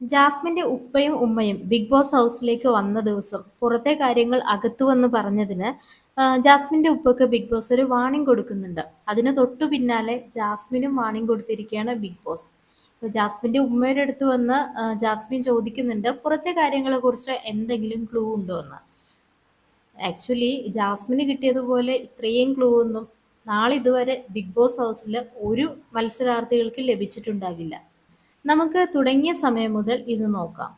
ജാസ്മിന്റെ ഉപ്പയും ഉമ്മയും ബിഗ് ബോസ് ഹൗസിലേക്ക് വന്ന ദിവസം പുറത്തെ കാര്യങ്ങൾ അകത്തു വന്ന് പറഞ്ഞതിന് ജാസ്മിന്റെ ഉപ്പക്ക് ബിഗ് ബോസ് ഒരു വാണിംഗ് കൊടുക്കുന്നുണ്ട്. അതിന് തൊട്ടു പിന്നാലെ ജാസ്മിനും വാണിംഗ് കൊടുത്തിരിക്കുകയാണ് ബിഗ് ബോസ്. ജാസ്മിന്റെ ഉമ്മയുടെ അടുത്ത് വന്ന് ജാസ്മിൻ ചോദിക്കുന്നുണ്ട് പുറത്തെ കാര്യങ്ങളെ കുറിച്ച് എന്തെങ്കിലും ക്ലൂ ഉണ്ടോ എന്ന്? ആക്ച്വലി ജാസ്മിന് കിട്ടിയതുപോലെ ഇത്രയും ക്ലൂ ഒന്നും നാളെ ഇതുവരെ ബിഗ് ബോസ് ഹൗസിൽ ഒരു മത്സരാർത്ഥികൾക്ക് ലഭിച്ചിട്ടുണ്ടാകില്ല. നമുക്ക് തുടങ്ങിയ സമയം മുതൽ ഇത് നോക്കാം.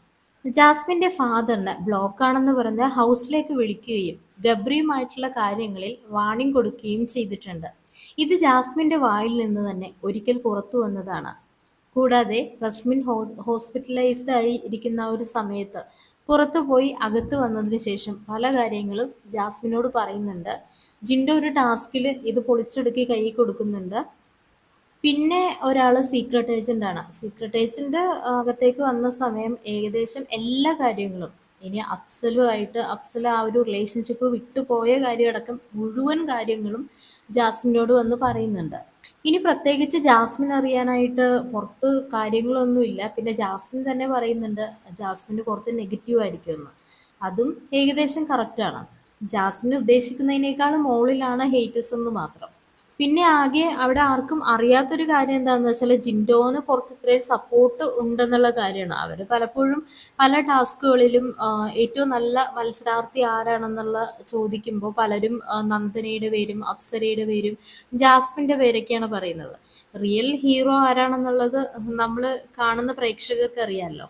ജാസ്മിന്റെ ഫാദറിന് ബ്ലോക്കാണെന്ന് പറഞ്ഞ് ഹൗസിലേക്ക് വിളിക്കുകയും ഗബ്രിയുമായിട്ടുള്ള കാര്യങ്ങളിൽ വാണിംഗ് കൊടുക്കുകയും ചെയ്തിട്ടുണ്ട്. ഇത് ജാസ്മിന്റെ വായിൽ നിന്ന് തന്നെ ഒരിക്കൽ പുറത്തു വന്നതാണ്. കൂടാതെ റസ്മിൻ ഹോസ്പിറ്റലൈസ്ഡ് ആയി ഇരിക്കുന്ന ഒരു സമയത്ത് പുറത്തു പോയി അകത്ത് വന്നതിന് ശേഷം പല കാര്യങ്ങളും ജാസ്മിനോട് പറയുന്നുണ്ട്. ജിന്റെ ഒരു ടാസ്കിൽ ഇത് പൊളിച്ചെടുക്കി കൈ കൊടുക്കുന്നുണ്ട്. പിന്നെ ഒരാൾ സീക്രട്ട് ഏജന്റ് ആണ്. സീക്രട്ട് ഏജന്റ് അകത്തേക്ക് വന്ന സമയം ഏകദേശം എല്ലാ കാര്യങ്ങളും ഇനി അഫ്സലുമായിട്ട് അഫ്സൽ ആ ഒരു റിലേഷൻഷിപ്പ് വിട്ടുപോയ കാര്യമടക്കം മുഴുവൻ കാര്യങ്ങളും ജാസ്മിനോട് വന്ന് പറയുന്നുണ്ട്. ഇനി പ്രത്യേകിച്ച് ജാസ്മിൻ അറിയാനായിട്ട് പുറത്ത് കാര്യങ്ങളൊന്നുമില്ല പിന്നെ ജാസ്മിൻ തന്നെ പറയുന്നുണ്ട് ജാസ്മിന് പുറത്ത് നെഗറ്റീവ് ആയിരിക്കുമെന്ന്. അതും ഏകദേശം കറക്റ്റാണ് ജാസ്മിൻ ഉദ്ദേശിക്കുന്നതിനേക്കാളും മുകളിലാണ് ഹേറ്റേഴ്സ് എന്ന് മാത്രം. പിന്നെ ആകെ അവിടെ ആർക്കും അറിയാത്തൊരു കാര്യം എന്താണെന്ന് വെച്ചാൽ ജിൻഡോന് പുറത്ത് ഇത്രയും സപ്പോർട്ട് ഉണ്ടെന്നുള്ള കാര്യമാണ്. അവർ പലപ്പോഴും പല ടാസ്കുകളിലും ഏറ്റവും നല്ല മത്സരാർത്ഥി ആരാണെന്നുള്ള ചോദിക്കുമ്പോൾ പലരും നന്ദനയുടെ പേരും അപ്സരയുടെ പേരും ജാസ്മിന്റെ പേരൊക്കെയാണ് പറയുന്നത്. റിയൽ ഹീറോ ആരാണെന്നുള്ളത് നമ്മൾ കാണുന്ന പ്രേക്ഷകർക്ക് അറിയാമല്ലോ